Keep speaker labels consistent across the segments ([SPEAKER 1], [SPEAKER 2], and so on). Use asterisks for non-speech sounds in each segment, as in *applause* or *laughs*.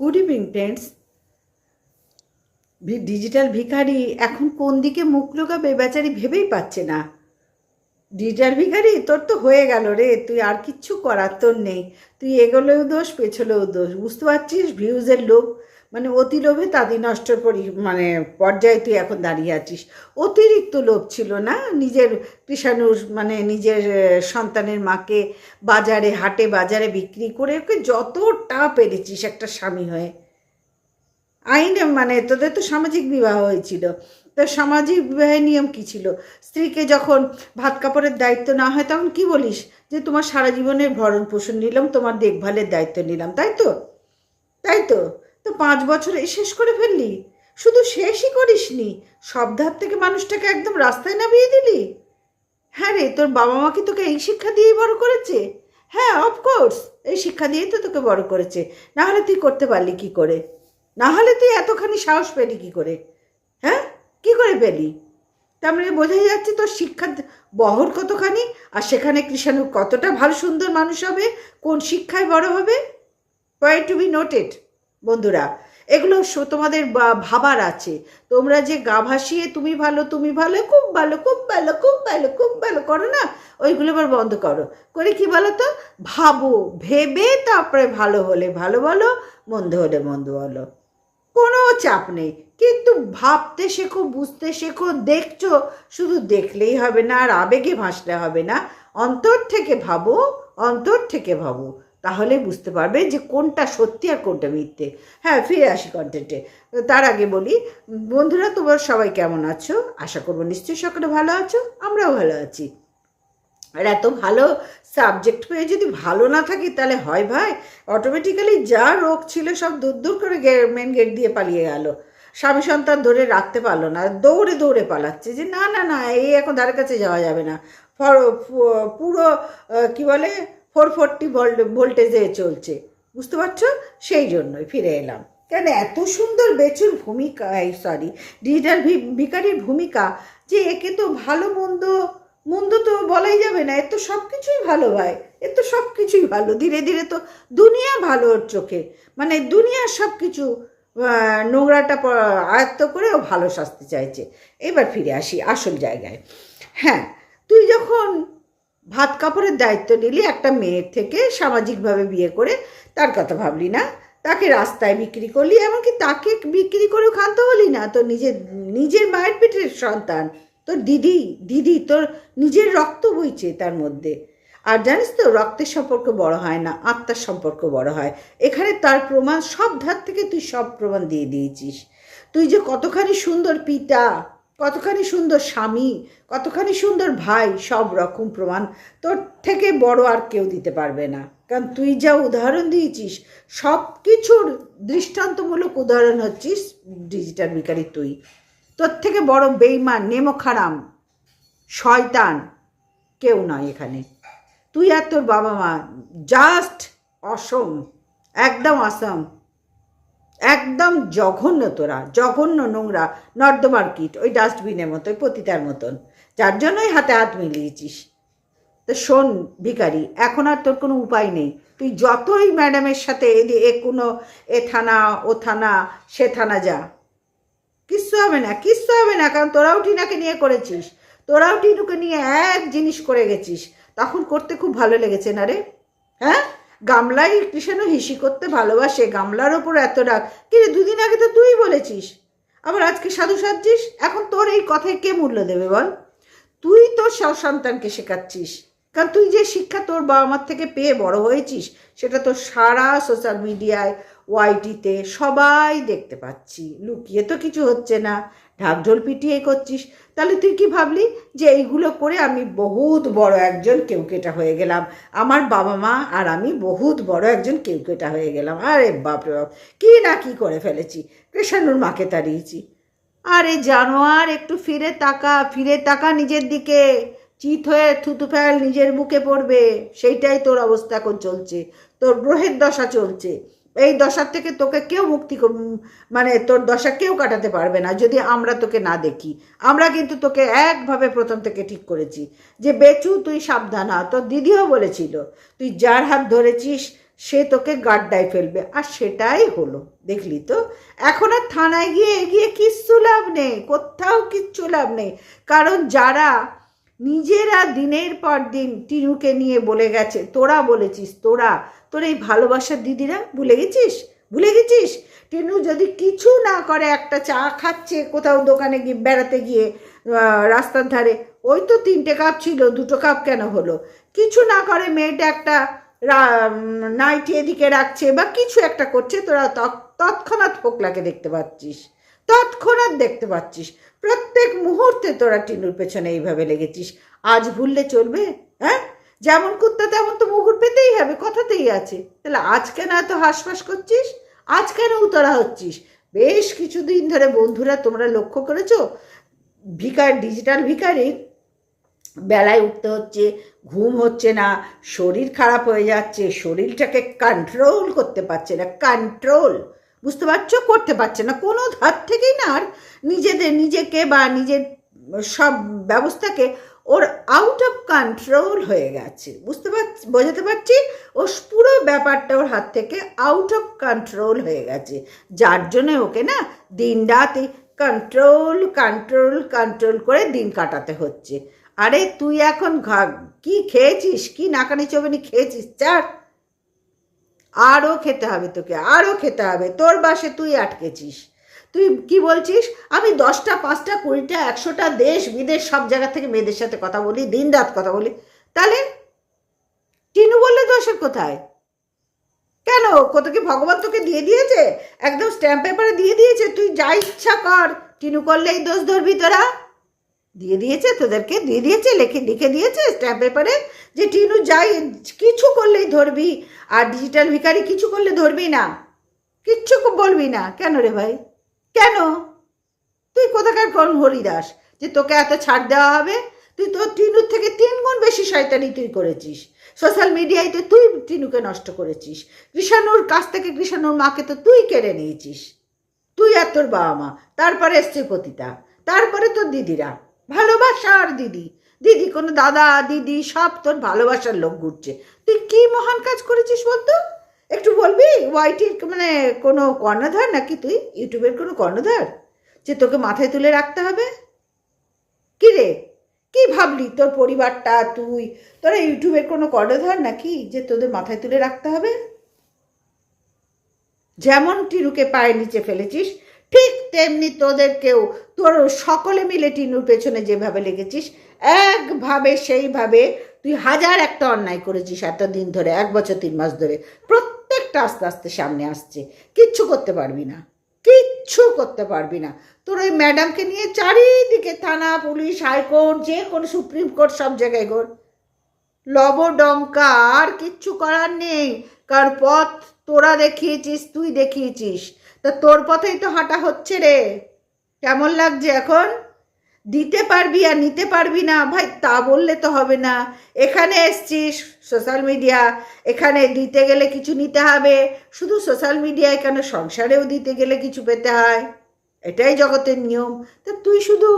[SPEAKER 1] Good evening friends digital ভিখারি এখন কোন দিকে মুখ লোকাবে বেচারি ভেবেই পাচ্ছে না। ডিজিটাল ভিখারি, তোর তো হয়ে গেল রে। তুই আর কিচ্ছু করার তোর নেই। তুই এগোলেও দোষ, পেছলেও দোষ। বুঝতে পারছিস? ভিউজের লোভ। মানে অতি লোভে তাদের নষ্টর পরি মানে পর্যায়ে তুই এখন দাঁড়িয়ে আছিস। অতিরিক্ত লোভ ছিল না? নিজের কৃষাণুর মানে নিজের সন্তানের মাকে বাজারে, হাটে বাজারে বিক্রি করে ওকে যতটা পেরেছিস একটা স্বামী হয়ে। আইনে মানে তোদের তো সামাজিক বিবাহ হয়েছিল। তো সামাজিক বিবাহের নিয়ম কি ছিল? স্ত্রীকে যখন ভাত কাপড়ের দায়িত্ব না হয় তখন কি বলিস? যে তোমার সারা জীবনের ভরণ পোষণ নিলাম, তোমার দেখভালের দায়িত্ব নিলাম, তাই তো? তাই তো? তো পাঁচ বছরে শেষ করে ফেললি? শুধু শেষই করিসনি। সব ধার থেকে মানুষটাকে একদম রাস্তায় নামিয়ে দিলি? হ্যাঁ রে, তোর বাবা মা কি তোকে এই শিক্ষা দিয়েই বড় করেছে? হ্যাঁ অফকোর্স এই শিক্ষা দিয়েই তো তোকে বড় করেছে। না হলে তুই করতে পারলি কি করে? না হলে তুই এতখানি সাহস পেলি কি করে? হ্যাঁ কি করে পেলি? তার মানে বোঝাই যাচ্ছে তোর শিক্ষার বহর কতখানি আর সেখানে কৃষাণু কতটা ভালো সুন্দর মানুষ হবে, কোন শিক্ষায় বড় হবে? পয়েন্ট টু বি নোটেড বন্ধুরা, এগুলো তোমাদের ভাবার আছে। তোমরা যে গা ভাসিয়ে তুমি ভালো তুমি ভালো, খুব ভালো খুব ভালো খুব ভালো খুব ভালো করো না, ওইগুলো এবার বন্ধ করো। করে কি বলো তো ভাবো, ভেবে তারপরে ভালো হলে ভালো বলো, মন্দ হলে মন্দ বলো। কোনো চাপ নেই, কিন্তু ভাবতে শেখো, বুঝতে শেখো, দেখছ, শুধু দেখলেই হবে না, আর আবেগে ভাসলে হবে না। অন্তর থেকে ভাবো, অন্তর থেকে ভাবো। তাহলে বুঝতে পারবে যে কোনটা সত্যি আর কোনটা মিথ্যে। হ্যাঁ ফিরে আসি কন্টেন্টে তার আগে বলি, বন্ধুরা, তোমরা সবাই কেমন আছো? আশা করব নিশ্চয়ই সকলে ভালো আছো, আমরাও ভালো আছি। আর এত ভালো সাবজেক্ট পেয়ে যদি ভালো না থাকি, তাহলে হয় ভাই অটোমেটিক্যালি যা রোগ ছিল সব দূর দূর করে মেন গেট দিয়ে পালিয়ে গেল। স্বামী সন্তান ধরে রাখতে পারল না, দৌড়ে দৌড়ে পালাচ্ছে যে, না না না, এই এখন ধারে কাছে যাওয়া যাবে না। পুরো কি বলে ফোর ফোরটি ভোল্টেজে চলছে। বুঝতে পারছ? সেই জন্যই ফিরে এলাম। কেন এত সুন্দর বেচুর ভূমিকা, এই সরি ডিজিটাল ভিকারির ভূমিকা যে একে তো ভালো মন্দ মন্দ তো বলাই যাবে না, এর তো সব কিছুই ভালো ভাই, এর তো সব কিছুই ভালো। ধীরে ধীরে তো দুনিয়া ভালো ওর চোখে। মানে দুনিয়ার সব কিছু নোংরাটা আয়ত্ত করে ও ভালো শাস্তি চাইছে। এবার ফিরে আসি আসল জায়গায়। হ্যাঁ তুই যখন ভাত কাপড়ের দায়িত্ব নিলি একটা মেয়ের থেকে, সামাজিকভাবে বিয়ে করে, তার কথা ভাবলি না। তাকে রাস্তায় বিক্রি করলি, এমনকি তাকে বিক্রি করেও ক্ষান্ত হলি না। তোর নিজের নিজের মায়ের পেটের সন্তান, তোর দিদি দিদি, তোর নিজের রক্ত বইছে তার মধ্যে। আর জানিস তো, রক্তের সম্পর্ক বড় হয় না, আত্মার সম্পর্ক বড় হয়। এখানে তার প্রমাণ, সব ধার থেকে তুই সব প্রমাণ দিয়ে দিয়েছিস। তুই যে কতখানি সুন্দর পিতা কতখানি সুন্দর স্বামী, কতখানি সুন্দর ভাই, সব রকম প্রমাণ তোর থেকে বড় আর কেউ দিতে পারবে না। কারণ তুই যা উদাহরণ দিয়েছিস, সব কিছুর দৃষ্টান্তমূলক উদাহরণ হচ্ছিস ডিজিটাল বিকারি তুই। তোর থেকে বড় বেইমান নেমখারাম শয়তান কেউ নয় এখানে। তুই আর তোর বাবা মা জাস্ট অসম একদম অসম একদম জঘন্য তোরা, জঘন্য নোংরা, নর্দমার কিট, ওই ডাস্টবিনের মতো ওই পতিতার মতন। যার জন্যই হাতে হাত মিলিয়েছিস। তো শোন ভিখারি, এখন আর তোর কোনো উপায় নেই। তুই যতই ম্যাডামের সাথে এ কোনো, এ থানা, ও থানা, সে থানা যা। কিচ্ছু হবে না, কিচ্ছু হবে না, কারণ তোরাও টিনাকে নিয়ে করেছিস। তোরাও টিনুকে নিয়ে এক জিনিস করে গেছিস। তখন করতে খুব ভালো লেগেছে না রে? হ্যাঁ? গামলাই কৃষ্ণ হিসি করতে ভালোবাসে, গামলার ওপর এত রাগ। কিন্তু দুদিন আগে তো তুই বলেছিস। আবার আজকে সাধু সাজছিস? এখন তোর এই কথায় কে মূল্য দেবে বল? তুই তোর সন্তানকে শেখাচ্ছিস। কারণ তুই যে শিক্ষা তোর বাবা মার থেকে পেয়ে বড় হয়েছিস, সেটা তো সারা সোশ্যাল মিডিয়ায়, ওয়াইটিতে সবাই দেখতে পাচ্ছি। লুকিয়ে তো কিছু হচ্ছে না। ঢাকঢোল পিটিয়ে করছিস। তাহলে তুই কি ভাবলি যে এইগুলো করে আমি বহুত বড় একজন কেউকেটা হয়ে গেলাম? আমার বাবা মা আর আমি বহুত বড় একজন কেউকেটা হয়ে গেলাম। আরে বাপরে বাপ, কী না কি করে ফেলেছি? কৃষাণুর মাকে তাড়িয়েছি। আরে জানোয়ার, একটু ফিরে তাকা ফিরে তাকা নিজের দিকে। চিত হয়ে থুতু ফেল নিজের মুখে পড়বে। সেইটাই তোর অবস্থা এখন চলছে। তোর গ্রহের দশা চলছে। এই দশার থেকে তোকে কেউ মুক্তি মানে তোর দশা কেউ কাটাতে পারবে না যদি আমরা তোকে না দেখি। আমরা কিন্তু তোকে একভাবে প্রথম থেকে ঠিক করেছি যে, বেচু, তুই সাবধান হ। তোর দিদিও বলেছিল, তুই যার হাত ধরেছিস, সে তোকে গাড্ডায় ফেলবে। আর সেটাই হলো, দেখলি তো? এখন আর থানায় গিয়ে এগিয়ে কিচ্ছু লাভ নেই, কোথাও কিচ্ছু লাভ নেই। কারণ যারা নিজেরা দিনের পর দিন টিনুকে নিয়ে বলে গেছে, তোরা বলেছিস, তোরা, তোর এই ভালোবাসার দিদিরা ভুলে গেছিস? ভুলে গেছিস? টিনু যদি কিছু না করে একটা চা খাচ্ছে কোথাও দোকানে গিয়ে, বেড়াতে গিয়ে রাস্তার ধারে, ওই তো তিনটে কাপ ছিল, দুটো কাপ কেন হলো? কিছু না করে মেয়েটা একটা নাইটি এদিকে রাখছে বা কিছু একটা করছে, তোরা তৎ- তৎক্ষণাৎ ফোকলাকে দেখতে পাচ্ছিস, তৎক্ষণাৎ দেখতে পাচ্ছিস। প্রত্যেক মুহূর্তে তোরা টিনুর পেছনে এইভাবে লেগেছিস। আজ ভুললে চলবে হ্যাঁ? যেমন কুত্তা, তেমন তো মুগুর পেতেই হবে, কথাতেই আছে। তাহলে আজ কেন এত হাসফাস করছিস? আজ কেন উতরা হচ্ছিস? বেশ কিছুদিন ধরে বন্ধুরা, তোমরা লক্ষ্য করেছ? ভিকার, ডিজিটাল ভিকারির বেলায় উঠতে হচ্ছে, ঘুম হচ্ছে না, শরীর খারাপ হয়ে যাচ্ছে, শরীরটাকে কন্ট্রোল করতে পারছে না কন্ট্রোল বুঝতে পারছ? করতে পারছে না। কোনো ধার থেকেই না আর নিজেদের, নিজেকে বা নিজের সব ব্যবস্থাকে ওর আউট অফ কন্ট্রোল হয়ে গেছে। বুঝতে পারছি, বোঝাতে পারছি? ও পুরো ব্যাপারটা ওর হাত থেকে আউট অফ কন্ট্রোল হয়ে গেছে। যার জন্য ওকে না দিন রাত কন্ট্রোল কন্ট্রোল কন্ট্রোল করে দিন কাটাতে হচ্ছে। আরে তুই এখন কি খেয়েছিস? কি নাকানি চবেনি খেয়েছিস? চার আরও খেতে হবে তোকে, আরও খেতে হবে। তোর বাসে তুই আটকেছিস। তুই কি বলছিস? আমি দশটা, পাঁচটা, কুড়িটা, একশোটা দেশ, বিদেশ, সব জায়গা থেকে মেয়েদের সাথে কথা বলি দিন রাত কথা বলি। তাহলে টিনু বললে দোষের কোথায়? কেন? কত কি ভগবান তোকে দিয়ে দিয়েছে? একদম স্ট্যাম্প পেপারে দিয়ে দিয়েছে। তুই যা ইচ্ছা কর। টিনু করলেই দোষ ধরবি তোরা। দিয়ে দিয়েছে, তোদেরকে দিয়ে দিয়েছে, লিখে লিখে দিয়েছে স্ট্যাম্প পেপারে যে টিনু যাই কিছু করলেই ধরবি। আর ডিজিটাল ভিখারি কিছু করলে ধরবি না। কিচ্ছু বলবি না। কেন রে ভাই? কেন? তুই কোথাকার কোন হরিদাস? যে তোকে এত ছাড় দেওয়া হবে? তুই তো টিনুর থেকে তিন গুণ বেশি শয়তানি তুই করেছিস। সোশ্যাল মিডিয়ায় তো তুই টিনুকে নষ্ট করেছিস। কৃষাণুর কাছ থেকে কৃষাণুর মাকে তো তুই কেড়ে নিয়েছিস। তুই আর তোর বাবা মা, তারপরে এসছে পতিতা, তারপরে তোর দিদিরা। ভালোবাসার দিদি। দিদি কোনো দাদা, দিদি, সব তোর ভালোবাসার লোক ঘুরছে। তুই কি মহান কাজ করেছিস বলতো? একটু বলবি? ওয়াইটির মানে কোনো কর্ণধার নাকি তুই? ইউটিউবের কোনো কর্ণধার? যে তোকে মাথায় তুলে রাখতে হবে? কি রে? কি ভাবলি? তোর পরিবারটা, তুই? তোরা ইউটিউবের কোনো কর্ণধার নাকি যে তোদের মাথায় তুলে রাখতে হবে? যেমন টিনুকে পায়ের নিচে ফেলেছিস, ঠিক তেমনি তোদেরকেও। তোর সকলে মিলে টিনুর পেছনে যেভাবে লেগেছিস, একভাবে সেইভাবে তুই হাজার একটা অন্যায় করেছিস এতদিন ধরে, এক বছর তিন মাস ধরে। প্রত্যেকটা আস্তে আস্তে সামনে আসছে। কিচ্ছু করতে পারবি না। কিচ্ছু করতে পারবি না। তোর ওই ম্যাডামকে নিয়ে চারিদিকে থানা, পুলিশ, হাইকোর্ট, যে কোনো সুপ্রিম কোর্ট সব জায়গায় ঘোর। লবডঙ্কা আর কিচ্ছু করার নেই। কার পথ তোরা দেখিয়েছিস, তুই দেখিয়েছিস। তা তোর পথেই তো হাঁটা হচ্ছে রে। কেমন লাগছে এখন? দিতে পারবি আর নিতে পারবি না, ভাই তা বললে তো হবে না। এখানে এসছিস সোশ্যাল মিডিয়া এখানে দিতে গেলে কিছু নিতে হবে। শুধু সোশ্যাল মিডিয়ায় কেন সংসারেও দিতে গেলে কিছু পেতে হয়? এটাই জগতের নিয়ম। তা তুই শুধু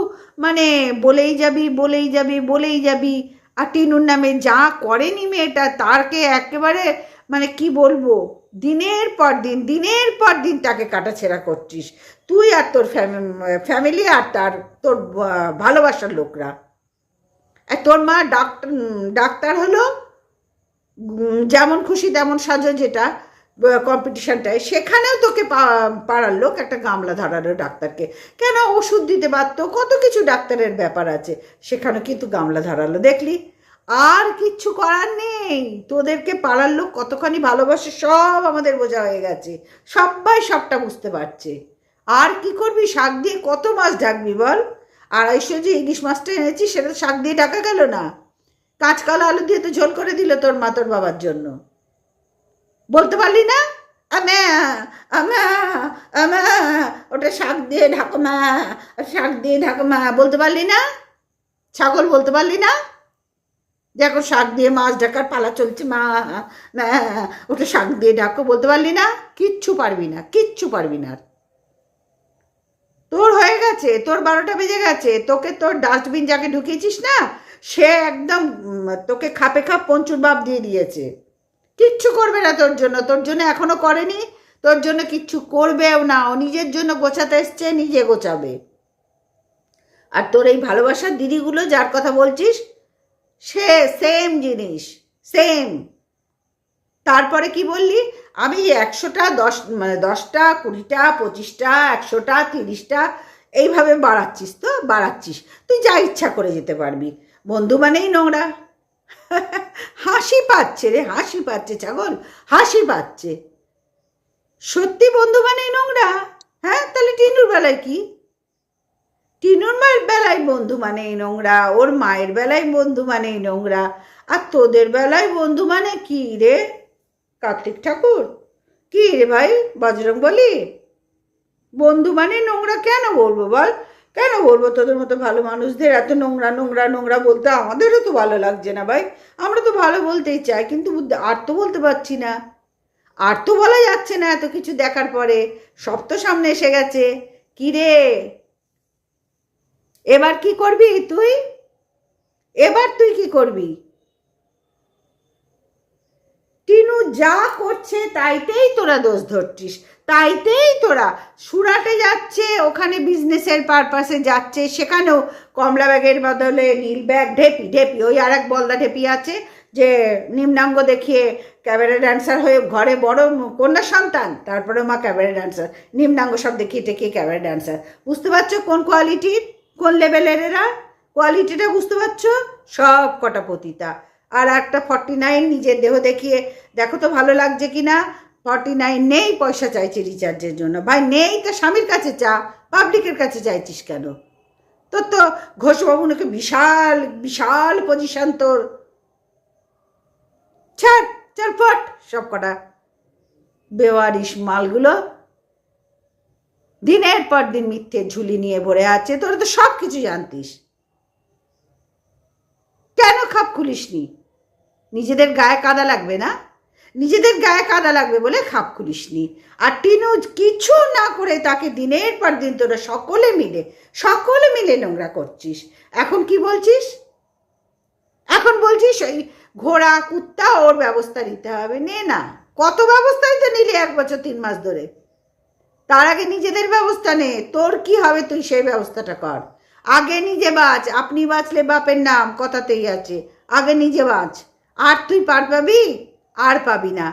[SPEAKER 1] মানে বলেই যাবি বলেই যাবি বলেই যাবি। আর টিনুর নামে যা করেনি মেয়েটা, তারকে একেবারে মানে কি বলব? দিনের পর দিন, দিনের পর দিন তাকে কাটাছেড়া করছিস। তুই আর তোর ফ্যামিলি আর তার, তোর ভালোবাসার লোকরা। আর তোর মা ডাক্তার ডাক্তার হলো যেমন খুশি তেমন সাজো যেটা কম্পিটিশানটায় সেখানেও তোকে পাড়ার লোক একটা গামলা ধরালো ডাক্তারকে। কেন ওষুধ দিতে পারতো কত কিছু ডাক্তারের ব্যাপার আছে। সেখানে কিন্তু গামলা ধরালো। দেখলি? আর কিচ্ছু করার নেই। তোদেরকে পাড়ার লোক কতখানি ভালোবাসে সব আমাদের বোঝা হয়ে গেছে। সবাই সবটা বুঝতে পারছে। আর কি করবি? শাক দিয়ে কত মাছ ঢাকবি বল? আড়াইশো যে ইলিশ মাছটা এনেছি সেটা শাক দিয়ে ঢাকা গেল না। কাঁচকলা আলু দিয়ে তো ঝোল করে দিল তোর মা তোর বাবার জন্য। বলতে পারলি না? আমা, ওটা শাক দিয়ে ঢাকো মা, শাক দিয়ে ঢাকো মা। বলতে পারলি না? ছাগল বলতে পারলি না? দেখো শাক দিয়ে মাছ ডাকার পালা চলছে, মা ওটা শাক দিয়ে ঢাকো বলতে পারলি না? কিচ্ছু পারবি না, কিচ্ছু পারবি না। তোর হয়ে গেছে, তোর বারোটা বেজে গেছে, তোকে তোর ডাস্টবিন যাকে ঢুকিয়েছিস না, সে একদম তোকে খাপে খাপ পঞ্চুর বাপ দিয়ে দিয়েছে। কিচ্ছু করবে না তোর জন্য তোর জন্য এখনও করেনি, তোর জন্য কিচ্ছু করবেও না, ও নিজের জন্য গোছাতে এসছে, নিজে গোছাবে। আর তোর এই ভালোবাসার দিদিগুলো যার কথা বলছিস সে সেম জিনিস সেম তারপরে কি বললি? আমি একশোটা, দশ মানে দশটা, কুড়িটা, পঁচিশটা, একশোটা, তিরিশটা, এইভাবে বাড়াচ্ছিস তো, বাড়াচ্ছিস। তুই যা ইচ্ছা করে যেতে পারবি। বন্ধু মানেই নোংরা। হাসি পাচ্ছে রে, হাসি পাচ্ছে ছাগল, হাসি পাচ্ছে। সত্যি বন্ধু মানেই নোংরা? হ্যাঁ? তাহলে টিনুর বেলায় কি? টিনুর মায়ের বেলায় বন্ধু মানেই নোংরা, ওর মায়ের বেলায় বন্ধু মানেই নোংরা, আর তোদের বেলায় বন্ধু মানে কি রে? কার্তিক ঠাকুর? কি রে ভাই, বজরং বলি? বন্ধু মানে নোংরা কেন বলব বল? কেন বলব? তোদের মতো ভালো মানুষদের এত নোংরা নোংরা নোংরা বলতে আমাদেরও তো ভালো লাগছে না ভাই। আমরা তো ভালো বলতেই চাই, কিন্তু আর তো বলতে পারছি না। আর তো বলা যাচ্ছে না এত কিছু দেখার পরে। সব তো সামনে এসে গেছে। কি রে? এবার কি করবি তুই? এবার তুই কি করবি? টিনু যা করছে তাইতেই তোরা দোষ ধরছিস তাইতেই তোরা সুরাটে যাচ্ছে, ওখানে বিজনেসের পারপাসে যাচ্ছে, সেখানেও কমলা ব্যাগের বদলে নীল ব্যাগ ঢেপি ঢেপি, ওই আর এক বলদা ঢেপি আছে, যে নিম্নাঙ্গ দেখিয়ে ক্যাবারে ড্যান্সার হয়ে ঘরে বড় কন্যা সন্তান তারপরে মা ক্যাবারে ড্যান্সার নিম্নাঙ্গ সব দেখিয়ে টেকিয়ে ক্যাবারে ড্যান্সার বুঝতে পারছ কোন কোয়ালিটির কোন লেভেলের এরা? কোয়ালিটিটা বুঝতে পারছ? সব কটা পতিতা। আর একটা ফর্টি নাইন নিজের দেহ দেখিয়ে, দেখো তো ভালো লাগছে কি না ফর্টি নাইন নেই পয়সা চাইছে রিচার্জের জন্য। ভাই, নেই তো স্বামীর কাছে চা পাবলিকের কাছে চাইছিস কেন? তোর তো ঘোষবাবু নাকি বিশাল বিশাল পজিশন তোর। ছাড় চল ফট, সব কটা। বেওয়ারিশ মালগুলো দিনের পর দিন মিথ্যে ঝুলি নিয়ে ভরে আছে, তোরা তো সব কিছু জানতিস। কেন খাপ খুলিসনি? নিজেদের গায়ে কাদা লাগবে না? নিজেদের গায়ে কাদা লাগবে বলে খাপ খুলিসনি। আর টিনু কিছু না করে তাকে দিনের পর দিন তোরা সকলে মিলে সকলে মিলে নোংরা করছিস। এখন কি বলছিস? এখন বলছিস ওই ঘোড়া, কুত্তা, ওর ব্যবস্থা নিতে হবে। নে না, কত ব্যবস্থাই তো নিলি এক বছর তিন মাস ধরে। তার আগে নিজেদের ব্যবস্থা নে। তোর কি হবে তুই সেই ব্যবস্থাটা কর। আগে নিজে বাঁচ, আপনি বাঁচলে বাপের নাম কথাতেই আছে। আগে নিজে বাঁচ। আর তুই পার পাবি, আর পাবি না।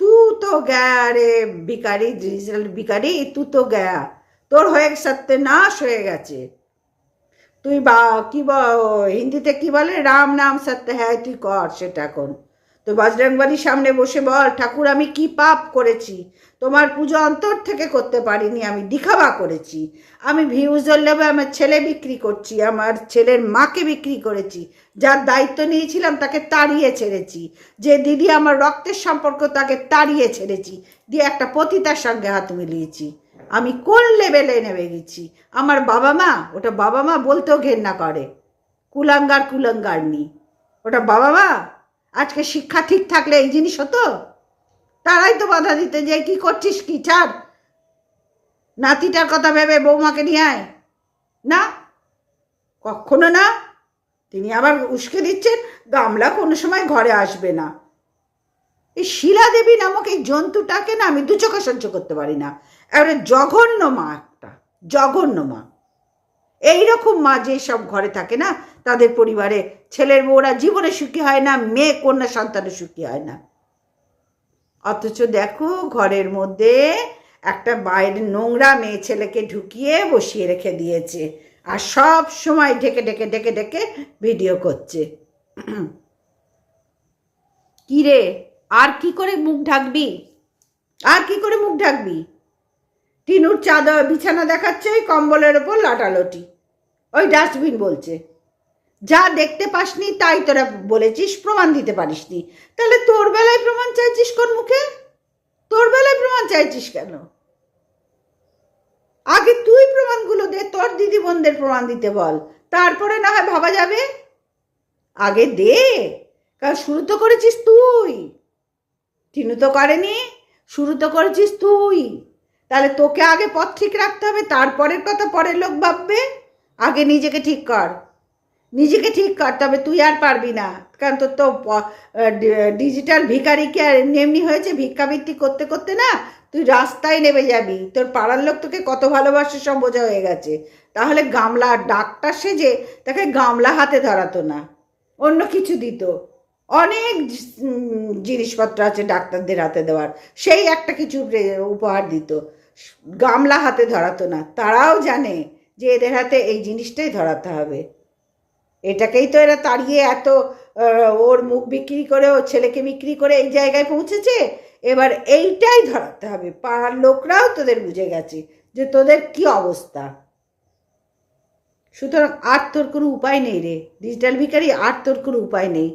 [SPEAKER 1] তু তো গয়া রে ভিকারি ভিকারি তু তো গয়া। তোর হয়ে সত্যে নাশ হয়ে গেছে। তুই বা, কি হিন্দিতে কি বলে? রাম নাম সত্য হ্যায়, তুই কর সেটা এখন। তো বজরংবলির সামনে বসে বল, ঠাকুর আমি কি পাপ করেছি? তোমার পুজো অন্তর থেকে করতে পারিনি, আমি দিখাবা করেছি। আমি ভিউজের লেবে আমার ছেলে বিক্রি করছি, আমার ছেলের মাকে বিক্রি করেছি, যার দায়িত্ব নিয়েছিলাম তাকে তাড়িয়ে ছেড়েছি, যে দিদি আমার রক্তের সম্পর্ক তাকে তাড়িয়ে ছেড়েছি, দিয়ে একটা পতিতার সঙ্গে হাত মিলিয়েছি। আমি কোন লেভেলে নেমে গেছি? আমার বাবা মা, ওটা বাবা মা বলতেও ঘেন্না করে, কুলাঙ্গার কুলাঙ্গার নি ওটা বাবা মা? আজকে শিক্ষা ঠিক থাকলে এই জিনিস হতো? তারাই তো বাধা দিতে, যে কি করছিস কি? ছাড়। নাতিটার কথা ভেবে বৌমাকে নিয়ে আয়। না? কখনো না। তিনি আবার উস্কে দিচ্ছেন, গামলা কোনো সময় ঘরে আসবে না। এই শিলা দেবী নামক এই জন্তুটাকে না আমি দু চোখে সহ্য করতে পারি না। এবারে জঘন্য মা একটা, জঘন্য মা। এইরকম মা যে সব ঘরে থাকে না, তাদের পরিবারে ছেলের বউরা জীবনে সুখী হয় না, মেয়ে কন্যা সন্তানে সুখী হয় না। অথচ দেখো ঘরের মধ্যে একটা বাইরে নোংরা মেয়ে ছেলেকে ঢুকিয়ে বসিয়ে রেখে দিয়েছে। আর সব সময় ঢেকে ঢেকে ঢেকে ঢেকে ভিডিও করছে। কি রে? আর কি করে মুখ ঢাকবি? আর কি করে মুখ ঢাকবি? টিনুর চাদর বিছানা দেখাচ্ছে ওই কম্বলের ওপর লাটালটি। ওই ডাস্টবিন বলছে। যা দেখতে পাসনি, তাই তোরা বলেছিস, প্রমাণ দিতে পারিসনি। তাহলে তোর বেলায় প্রমাণ চাইছিস কোন মুখে? তোর বেলায় প্রমাণ চাইছিস কেন? আগে তুই প্রমাণগুলো দে, তোর দিদি বোনদের প্রমাণ দিতে বল। তারপরে না হয় ভাবা যাবে? আগে দে কারণ শুরু তো করেছিস তুই। টিনু তো করেনি, শুরু তো করেছিস তুই। তাহলে তোকে আগে পথ ঠিক রাখতে হবে, তারপরের কথা পরের লোক ভাববে। আগে নিজেকে ঠিক কর। নিজেকে ঠিক করতে হবে তুই আর পারবি না। কারণ তোর তো ডিজিটাল ভিখারিকে আর এমনি এমনি হয়েছে? ভিক্ষাবৃত্তি করতে করতে না তুই রাস্তায় নেমে যাবি। তোর পাড়ার লোক তোকে কত ভালোবাসে সব বোঝা হয়ে গেছে। তাহলে গামলা ডাক্তার সেজে তাকে গামলা হাতে ধরাতো না। অন্য কিছু দিত। অনেক জিনিসপত্র আছে ডাক্তারদের হাতে দেওয়ার। সেই একটা কিছু উপহার দিত। গামলা হাতে ধরাতো না। তারাও জানে যে এদের হাতে এই জিনিসটাই ধরাতে হবে। এটাকেই তো এরা তাড়িয়ে এত ওর মুখ বিক্রি করে, ওর ছেলেকে বিক্রি করে এই জায়গায় পৌঁছেছে। এবার এইটাই ধরাতে হবে। পাড়ার লোকরাও তোদের বুঝে গেছে যে তোদের কি অবস্থা। সুতরাং আর তোর কোনো উপায় নেই রে। ডিজিটাল ভিখারি, আর তোর কোনো উপায় নেই।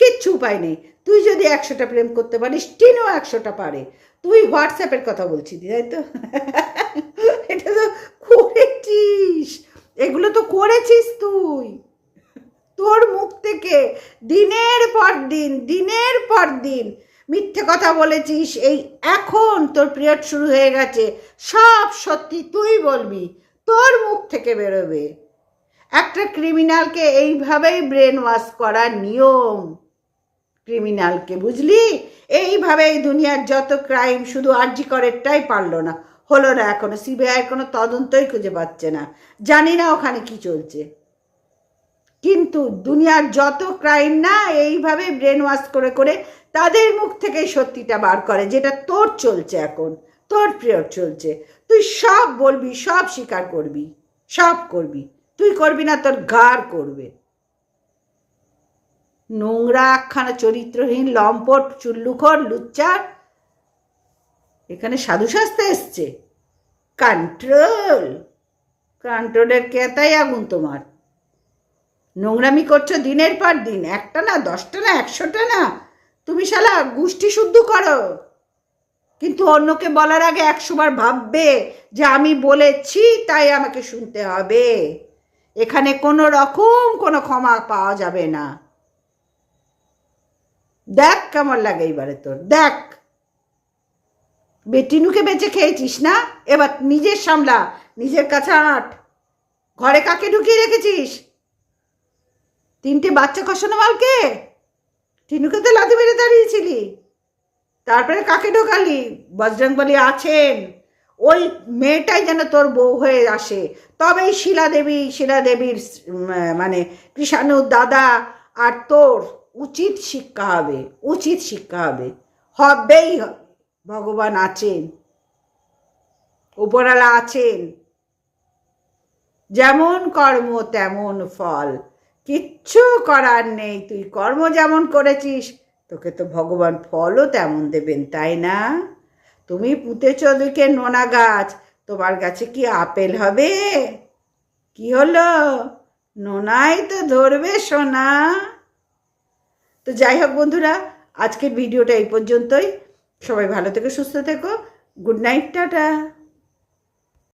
[SPEAKER 1] কিচ্ছু উপায় নেই। তুই যদি একশোটা প্রেম করতে পারিস, টিনও একশোটা পারে। তুই হোয়াটসঅ্যাপের কথা বলছিস তাই তো? *laughs* এটা তো করেছিস। এগুলো তো করেছিস তুই। তোর মুখ থেকে দিনের পর দিন, দিনের পর দিন মিথ্যে কথা বলেছিস, এই এখন তোর পিরিয়ড শুরু হয়ে গেছে, সব সত্যি তুই বলবি, তোর মুখ থেকে বেরোবে। একটা ক্রিমিনালকে এইভাবেই ব্রেন ওয়াশ করার নিয়ম। ক্রিমিনালকে বুঝলি? এইভাবে এই দুনিয়ার যত ক্রাইম শুধু আর্জি করেরটাই পারল না, হলো না এখনও সিবিআইয়ের কোনো তদন্তই খুঁজে পাচ্ছে না, জানি না ওখানে কি চলছে। কিন্তু দুনিয়ার যত ক্রাইম না এইভাবে ব্রেন ওয়াশ করে করে তাদের মুখ থেকেই সত্যিটা বার করে, যেটা তোর চলছে এখন, তোর প্রিয় চলছে। তুই সব বলবি, সব স্বীকার করবি, সব করবি। তুই করবি না, তোর ঘাড় করবে। নোংরা একখানা চরিত্রহীন, লম্পট, চুল্লুখর, লুচ্চার। এখানে সাধু সাজতে এসছে কন্ট্রোল কন্ট্রোলের কেতাই আগুন তোমার? নোংরামি করছ দিনের পর দিন। একটা না, দশটা না, একশোটা না। তুমি শালা গোষ্ঠী শুদ্ধ করো। কিন্তু অন্যকে বলার আগে একশোবার ভাববে যে আমি বলেছি, তাই আমাকে শুনতে হবে। এখানে কোনো রকম কোনো ক্ষমা পাওয়া যাবে না। দেখ কেমন লাগে এইবারে তোর, দেখ। বেটিনুকে বেঁচে খেয়েছিস না? এবার নিজের সামলা, নিজের কাছে আট। ঘরে কাকে ঢুকিয়ে রেখেছিস? তিনটে বাচ্চা কষানো মালকে? টিনুকে তো লাথি মেরে দাঁড়িয়েছিলি। তারপরে কাকে ঢোকালি? বজরংবলী আছেন। ওই মেয়েটাই যেন তোর বউ হয়ে আসে। তবেই শিলা দেবী শিলা দেবীর মানে কৃষাণুর দাদা আর তোর উচিত শিক্ষা হবে, উচিত শিক্ষা হবে। হবেই হবে। ভগবান আছেন। উপরালা আছেন। যেমন কর্ম, তেমন ফল। কিচ্ছু করার নেই, তুই কর্ম যেমন করেছিস, তোকে তো ভগবান ফলও তেমন দেবেন, তাই না? তুমি পুঁতেছ ওদিকে নোনা গাছ, তোমার গাছে কি আপেল হবে? কি হলো? নোনাই তো ধরবে সোনা। তো যাই হোক বন্ধুরা, আজকের ভিডিওটা এই পর্যন্তই। সবাই ভালো থেকো, সুস্থ থেকো। Good night, tata.